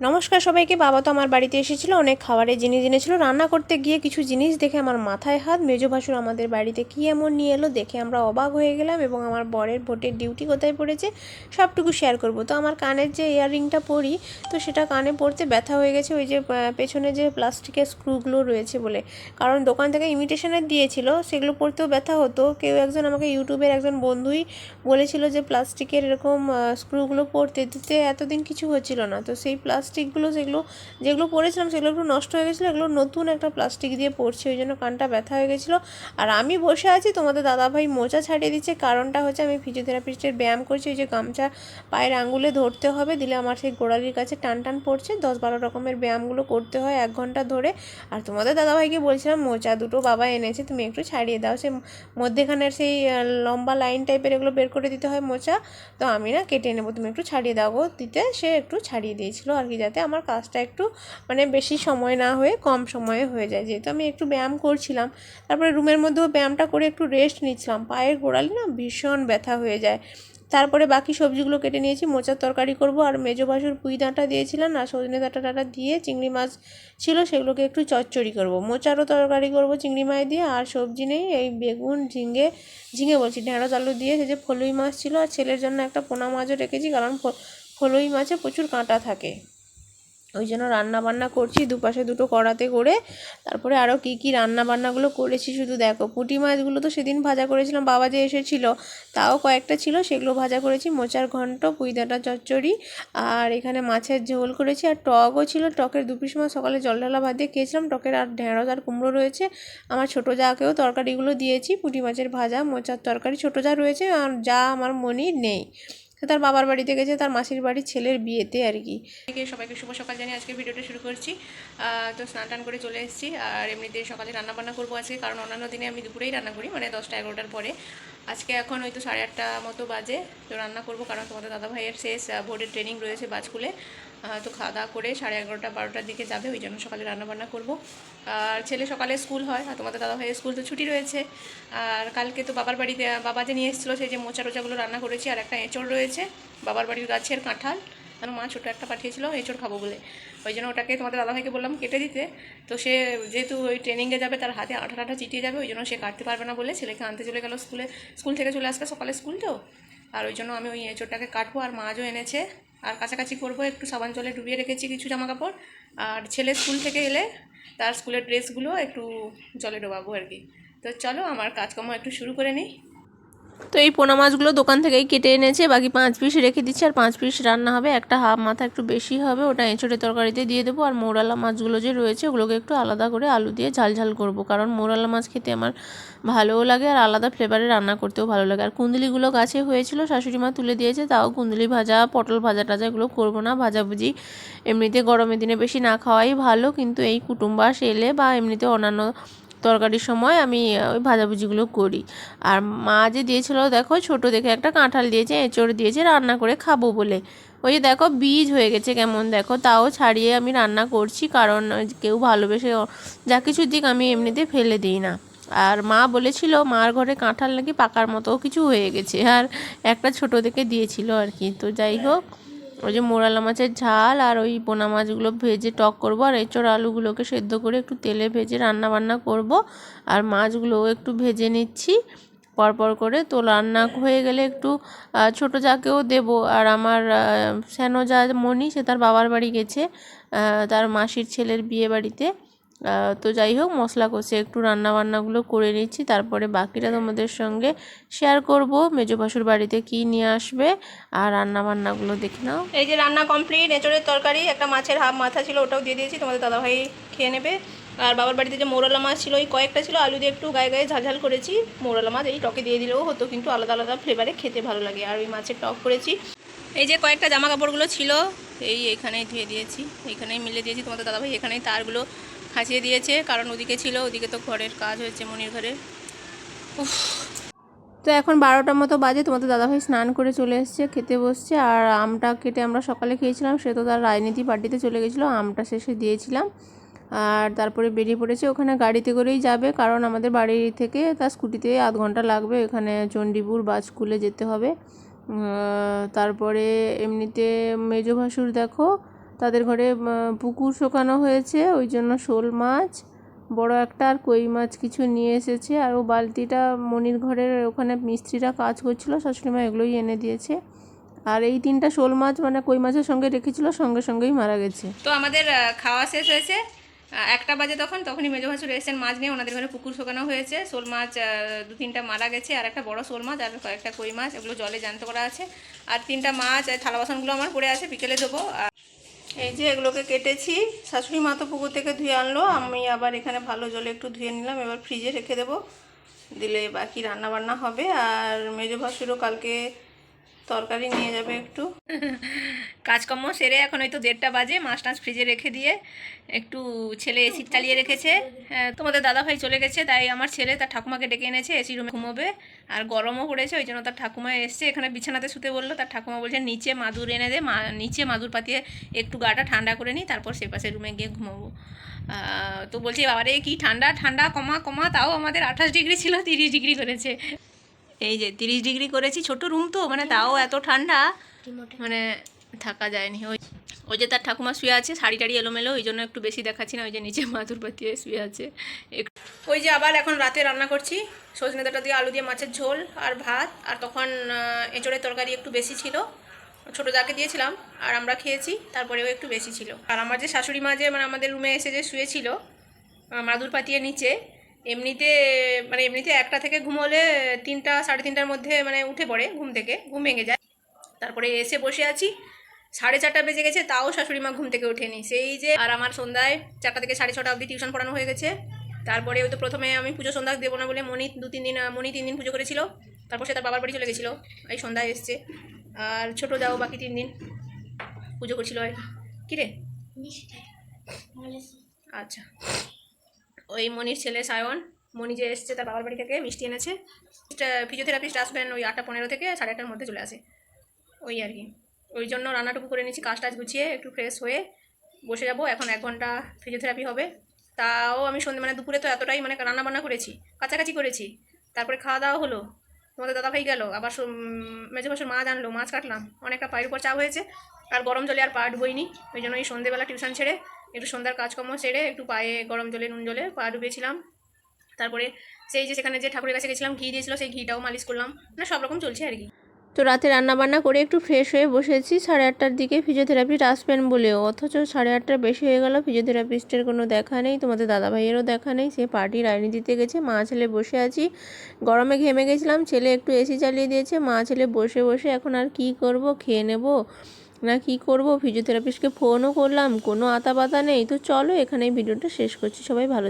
নমস্কার সবাইকে, বাবা তো আমার বাড়িতে এসেছিল, অনেক খাবারের জিনিস এনেছিল। রান্না করতে গিয়ে কিছু জিনিস দেখে আমার মাথায় হাত, মেজো ভাসুর আমাদের বাড়িতে কী এমন নিয়ে এলো দেখে আমরা অবাক হয়ে গেলাম এবং আমার বরের ভোটের ডিউটি কোথায় পড়েছে সবটুকু শেয়ার করব। তো আমার কানের যে ইয়াররিংটা পরি, তো সেটা কানে পড়তে ব্যথা হয়ে গেছে, ওই যে পেছনে যে প্লাস্টিকের স্ক্রুগুলো রয়েছে বলে। কারণ দোকান থেকে ইমিটেশনের দিয়েছিল, সেগুলো পড়তেও ব্যথা হতো। কেউ একজন আমাকে ইউটিউবের একজন বন্ধুই বলেছিল যে প্লাস্টিকের এরকম স্ক্রুগুলো পড়তে দিতে এতদিন কিছু হচ্ছিল না। তো সেই প্লাস্টিকগুলো সেগুলো যেগুলো পরেছিলাম সেগুলো একটু নষ্ট হয়ে গেছিল, এগুলো নতুন একটা প্লাস্টিক দিয়ে পড়ছে ওই জন্য কানটা ব্যথা হয়ে গেছিল। আর আমি বসে আছি, তোমাদের দাদাভাই মোচা ছাড়িয়ে দিচ্ছে, কারণটা হচ্ছে আমি ফিজিওথেরাপিস্টের ব্যায়াম করছি, ওই যে গামছা পায়ের আঙুলে ধরতে হবে, দিলে আমার সেই গোড়ালির কাছে টান টান পড়ছে, দশ বারো রকমের ব্যায়ামগুলো করতে হয় এক ঘণ্টা ধরে। আর তোমাদের দাদাভাইকে বলছিলাম মোচা দুটো বাবা এনেছে, তুমি একটু ছাড়িয়ে দাও, সে মধ্যেখানের সেই লম্বা লাইন টাইপের এগুলো বের করে দিতে হয় মোচা তো আমি না কেটে নেব, তুমি একটু ছাড়িয়ে দাও দিতে সে একটু ছাড়িয়ে দিয়েছিল, আর কি যাতে আমার কাজটা একটু মানে বেশি সময় না হয়ে কম সময়ে হয়ে যায়। যেহেতু আমি একটু ব্যায়াম করছিলাম, তারপরে রুমের মধ্যেও ব্যায়ামটা করে একটু রেস্ট নিচ্ছিলাম। পায়ের গোড়ালি না ভীষণ ব্যথা হয়ে যায়। তারপরে বাকি সবজিগুলো কেটে নিয়েছি, মোচার তরকারি করব। আর মেজো বাসুর পুঁই ডাঁটা দিয়েছিলাম আর সজনে ডাঁটা টাটা দিয়ে চিংড়ি মাছ ছিল সেগুলোকে একটু চচ্চড়ি করব। মোচারও তরকারি করব চিংড়ি মাছ দিয়ে, আর সবজি নেই, এই বেগুন, ঝিঙে ঝিঙে বলছি, ঢেঁড়স, আলু দিয়ে সে যে ফলুই মাছ ছিল, আর ছেলের জন্য একটা পোনা মাছও রেখেছি, কারণ ফলুই মাছে প্রচুর কাঁটা থাকে। ওই জন্য রান্না বান্না করছি, দুপাশে দুটো কড়াতে করে। তারপরে আরও কী কী রান্না বান্নাগুলো করেছি শুধু দেখো। পুঁটি মাছগুলো তো সেদিন ভাজা করেছিলাম, বাবা যে এসেছিল তাও কয়েকটা ছিল, সেগুলো ভাজা করেছি। মোচার ঘন্ট, পুঁইদাঁটা চচ্চড়ি, আর এখানে মাছের ঝোল করেছি। আর টকও ছিল, টকের দু পিস মাছ সকালে জল ঢালা ভাত দিয়ে খেয়েছিলাম। টকের আর ঢেঁড়স আর কুমড়ো রয়েছে। আমার ছোটো যাকেও তরকারিগুলো দিয়েছি, পুঁটি মাছের ভাজা, মোচার তরকারি ছোটো যা রয়েছে, আর যা আমার মনি নেই। সে তার বাবার বাড়িতে গেছে, তার মাসির বাড়ির ছেলের বিয়েতে আর কি। সবাইকে শুভ সকাল জানিয়ে আজকে ভিডিওটা শুরু করছি। তো স্নান টান করে চলে এসেছি আর এমনিতে সকালে রান্না বান্না করব আজকে, কারণ অন্যান্য দিনে আমি দুপুরেই রান্না করি মানে দশটা এগারোটার পরে। আজকে এখন হয়তো সাড়ে আটটা মতো বাজে, তো রান্না করব, কারণ তোমাদের দাদা ভাইয়ের শেষ বোর্ডের ট্রেনিং রয়েছে বাজকুলে তো খাওয়া দাওয়া করে সাড়ে এগারোটা, বারোটার দিকে যাবে, ওই জন্য সকালে রান্নাবান্না করব। আর ছেলে সকালে স্কুল হয়, আর তোমাদের দাদা ভাইয়ের স্কুল তো ছুটি রয়েছে। আর কালকে তো বাবার বাড়িতে, বাবা যে নিয়ে এসেছিল, সেই যে মোচা টোচাগুলো রান্না করেছি, আর একটা এঁচড় রয়েছে, বাবার বাড়ির গাছের কাঁঠাল। কেন মা ছোটো একটা পাঠিয়েছিল, এঁচড় খাব বলে। ওই জন্য ওটাকে তোমাদের দাদাভাইকে বললাম কেটে দিতে। তো সে যেহেতু ওই ট্রেনিংয়ে যাবে, তার হাতে আঠা আঠা চিটিয়ে যাবে, ওই জন্য সে কাটতে পারবে না বলে ছেলেকে আনতে চলে গেল স্কুলে। স্কুল থেকে চলে আসবে সকালে স্কুল তো। আর ওই জন্য আমি ওই এঁচড়টাকে কাটবো, আর মাছও এনেছে। আর কাছাকাছি করব, একটু সাবান জলে ডুবিয়ে রেখেছি কিছু জামা কাপড় আর ছেলে স্কুল থেকে এলে তার স্কুলের ড্রেসগুলো একটু জলে ডোবাবো আর কি। তো চলো, আমার কাজকর্ম একটু শুরু করে নিই। তো এই পোনা মাছগুলো দোকান থেকেই কেটে এনেছে, বাকি পাঁচ পিস রেখে দিচ্ছি, আর পাঁচ পিস রান্না হবে, একটা হাফ মাথা একটু বেশি হবে, ওটা এঁচড়ের তরকারিতে দিয়ে দেবো, আর মৌরালা মাছগুলো যে রয়েছে, ওগুলোকে একটু আলাদা করে আলু দিয়ে ঝাল ঝাল করব, কারণ মৌরালা মাছ খেতে আমার ভালোও লাগে, আর আলাদা ফ্লেভারে রান্না করতেও ভালো লাগে। আর কুন্দলিগুলো গাছে হয়েছিল, শাশুড়ি মা তুলে দিয়েছে, তাও কুন্দলি ভাজা, পটল ভাজা টাজা এগুলো করব না, ভাজাভুজি এমনিতে গরমের দিনে বেশি না খাওয়াই ভালো, কিন্তু এই কুটুম্বাস এলে বা এমনিতে অন্যান্য তরকারির সময় আমি ওই ভাজাভুজিগুলো করি। আর মা যে দিয়েছিল, দেখো, ছোট দেখে একটা কাঁঠাল দিয়েছে, এঁচড় দিয়েছে, রান্না করে খাব বলে। ওই যে দেখো, বীজ হয়ে গেছে কেমন, দেখো, তাও ছাড়িয়ে আমি রান্না করছি, কারণ কেউ ভালোবেসে যা কিছু দিক আমি এমনিতে ফেলে দিই না। আর মা বলেছিল, মার ঘরে কাঁঠাল নাকি পাকার মতো কিছু হয়ে গেছে। আর একটা ছোট দেখে দিয়েছিল আর কি। তো যাই হোক ওই যে মোরালা মাছের ঝাল আর ওই পোনা মাছগুলো ভেজে টক করব, আর এঁচড় আলুগুলোকে সেদ্ধ করে একটু তেলে ভেজে রান্না বান্না করব। আর মাছগুলোও একটু ভেজে নিচ্ছি, পরপর করে তো রান্না হয়ে গেলে একটু ছোট যাকেও দেব। আর আমার শ্যানো যা মনি সে তার বাবার বাড়ি গেছে তার মাসির ছেলের বিয়ে বাড়িতে। তো যাই হোক, মশলা কষে একটু রান্না বান্নাগুলো করে নিচ্ছি। তারপরে বাকিটা তোমাদের সঙ্গে শেয়ার করব। মেজো ভাসুর বাড়িতে কি নিয়ে আসবে আর রান্না বান্নাগুলো দেখে নাও। এই যে রান্না কমপ্লিট এঁচড়ের তরকারি, একটা মাছের হাফ মাথা ছিল, ওটাও দিয়ে দিয়েছি, তোমাদের দাদাভাই খেয়ে নেবে। আর বাবার বাড়িতে যে মৌরলা মাছ ছিল ওই কয়েকটা ছিল, আলু দিয়ে একটু গায়ে গায়ে ঝালঝাল করেছি। মৌরলা মাছ এই টকে দিয়ে দিলেও হতো, কিন্তু আলাদা আলাদা ফ্লেভারে খেতে ভালো লাগে। আর ওই মাছের টক করেছি। এই যে কয়েকটা জামা কাপড়গুলো ছিল, এই এখানেই ধুয়ে দিয়েছি, এখানেই মিলে দিয়েছি। তোমাদের দাদাভাই এখানেই তারগুলো খাঁচিয়ে দিয়েছে, কারণ ওদিকে ছিল, ওদিকে তো ঘরের কাজ হয়েছে মনির ঘরে। তো এখন বারোটার মতো বাজে, তোমাদের দাদাভাই স্নান করে চলে এসছে, খেতে বসছে, আর আমটা কেটে আমরা সকালে খেয়েছিলাম, সে তো তার রাজনীতি পার্টিতে চলে গেছিল, আমটা শেষে দিয়েছিলাম। আর তারপরে বেরিয়ে পড়েছে, ওখানে গাড়িতে করেই যাবে, কারণ আমাদের বাড়ি থেকে তার স্কুটিতে আধ ঘণ্টা লাগবে, এখানে চণ্ডীপুর বাস স্কুলে যেতে হবে। তারপরে এমনিতে মেজো ভাসুর দেখো তাদের ঘরে পুকুর শোকানো হয়েছে, ওই জন্য শোল মাছ, বড় একটা আর কই মাছ কিছু নিয়ে এসেছে, আর ও বালতিটা মনির ঘরের ওখানে মিস্ত্রিরা কাজ করছিল শাশুড়িমা এগুলোই এনে দিয়েছে। আর এই তিনটা শোল মাছ মানে কই মাছের সঙ্গে রেখেছিল, সঙ্গে সঙ্গেই মারা গেছে। তো আমাদের খাওয়া শেষ হয়েছে। একটা বাজে তখন, তখনই মেজো ভাসুর এসেছেন মাছ নিয়ে, ওনাদের ঘরে পুকুর শোকানো হয়েছে। শোল মাছ দু তিনটা মারা গেছে, আর একটা বড় শোল মাছ, আর কয়েকটা কই মাছ, এগুলো জলে জ্যান্ত করা আছে। আর তিনটা মাছ থালা বাসনগুলো আমার পড়ে আছে, বিকেলে দেবো এই যে এগুলোকে কেটেছি, শাশুড়ি মা পুকুর থেকে ধুয়ে আনলো, আমি আবার এখানে ভালো জলে একটু ধুয়ে নিলাম, এবার ফ্রিজে রেখে দেবো। দিলে বাকি রান্না বান্না হবে, আর মেজো ভাসুরও কালকে তরকারি নিয়ে যাবে একটু। কাজকর্ম সেরে এখন ওই তো দেড়টা বাজে মাছ টাছ ফ্রিজে রেখে দিয়ে একটু ছেলে এসি চালিয়ে রেখেছে। হ্যাঁ, তোমাদের দাদা ভাই চলে গেছে তাই আমার ছেলে তার ঠাকুমাকে ডেকে এনেছে এসি রুমে ঘুমোবে। আর গরমও পড়েছে ওই জন্য তার ঠাকুমা এসছে। এখানে বিছানাতে শুতে বলল তার ঠাকুমা বলছে নিচে মাদুর এনে দে নিচে মাদুর পাতিয়ে একটু গাটা ঠান্ডা করে নিই তারপর সে পাশে রুমে গিয়ে ঘুমাবো। তো বলছি বাবারে কি ঠান্ডা ঠান্ডা কমা কমা তাও আমাদের আঠাশ ডিগ্রি ছিল তিরিশ ডিগ্রি করেছে। এই যে তিরিশ ডিগ্রি করেছি, ছোট রুম তো মানে তাও এত ঠান্ডা। মানে থাকা যায়নি। ওই ওই যে তার ঠাকুমা শুয়ে আছে, শাড়ি টাড়ি এলোমেলো ওই জন্য একটু বেশি দেখাচ্ছি না, ওই যে নিচে মাদুর পাতিয়ে শুয়ে আছে। ওই যে আবার এখন রাতে রান্না করছি, সজনে ডাঁটা দিয়ে আলু দিয়ে মাছের ঝোল আর ভাত, আর তখন এঁচোড়ের তরকারি একটু বেশি ছিল। ছোটো যাকে দিয়েছিলাম, আর আমরা খেয়েছি, তারপরেও একটু বেশি ছিল। আর আমার যে শাশুড়ি মা যে মানে আমাদের রুমে এসে যে শুয়েছিল মাদুর পাতিয়ে নিচে এমনিতে মানে এমনিতে একটা থেকে ঘুমোলে তিনটা সাড়ে তিনটার মধ্যে মানে উঠে পড়ে ঘুম থেকে ঘুম ভেঙে যায়। তারপরে এসে বসে আছি সাড়ে চারটা বেজে গেছে তাও শাশুড়ি মা ঘুম থেকে ওঠেনি। সেই যে আর আমার সন্ধ্যায় চারটা থেকে সাড়ে ছটা অবধি টিউশন পড়ানো হয়ে গেছে। তারপরে ওই তো প্রথমে আমি পুজো সন্ধ্যা দেবো না বলে মনি দু তিন দিন মনি তিন দিন পুজো করেছিল। তারপর সে তার বাবার বাড়ি চলে গেছিল এই সন্ধ্যায় এসছে। আর ছোটো যাও বাকি তিন দিন পুজো করছিল আর কী। রে? আচ্ছা। ওই মনির ছেলে সায়ন। মনি যে এসছে তার বাবার বাড়ি থেকে মিষ্টি এনেছে। ফিজিওথেরাপিস্ট আসবেন ওই আটটা পনেরো থেকে সাড়ে আটটার মধ্যে চলে আসে। ওই আর কি। ওই জন্য রান্নাটুকু করে নিচ্ছি কাজ টাজ গুছিয়ে একটু ফ্রেশ হয়ে বসে যাব। এখন এক ঘণ্টা ফিজিওথেরাপি হবে। তাও আমি সন্ধ্যে মানে দুপুরে তো এতটাই মানে রান্নাবান্না করেছি, কাছাকাছি করেছি। তারপরে খাওয়া দাওয়া হলো। তোমাদের দাদা ভাই গেল, আবার মেঝে বছর মাছ আনলো, মাছ কাটলাম। অনেকটা পায়ের উপর চাপ হয়েছে, আর গরম জলে আর পা ডুবইনি ওই জন্য এই সন্ধ্যেবেলা টিউশন ছেড়ে একটু সন্ধ্যার কাজকর্ম ছেড়ে একটু পায়ে গরম জলে, নুন জলে পা ডুবেছিলাম তারপরে সেই যে সেখানে যে ঠাকুরের কাছে গেছিলাম, ঘি দিয়েছিল, সেই ঘিটাও মালিশ করলাম। মানে সব রকম চলছে আর কি। তো রাতে রান্না বান্না করে একটু ফ্রেশ হয়ে বসেছি। সাড়ে আটটার দিকে ফিজিওথেরাপিস্ট আসবেন বলেও। অথচ সাড়ে আটটার বেশি হয়ে গেল ফিজিওথেরাপিস্টের কোনো দেখা নেই, তোমাদের দাদা ভাইয়েরও দেখা নেই। সে পার্টির আইনি দিতে গেছে, মা ছেলে বসে আছি। গরমে ঘেমে গেছিলাম, ছেলে একটু এসি চালিয়ে দিয়েছে। মা ছেলে বসে বসে এখন আর কি করব, খেয়ে নেব না কি করব? ফিজিওথেরাপিস্টকে ফোনও করলাম, কোনো আতা পাতা নেই। তো চলো এখানেই ভিডিওটা শেষ করছি। সবাই ভালো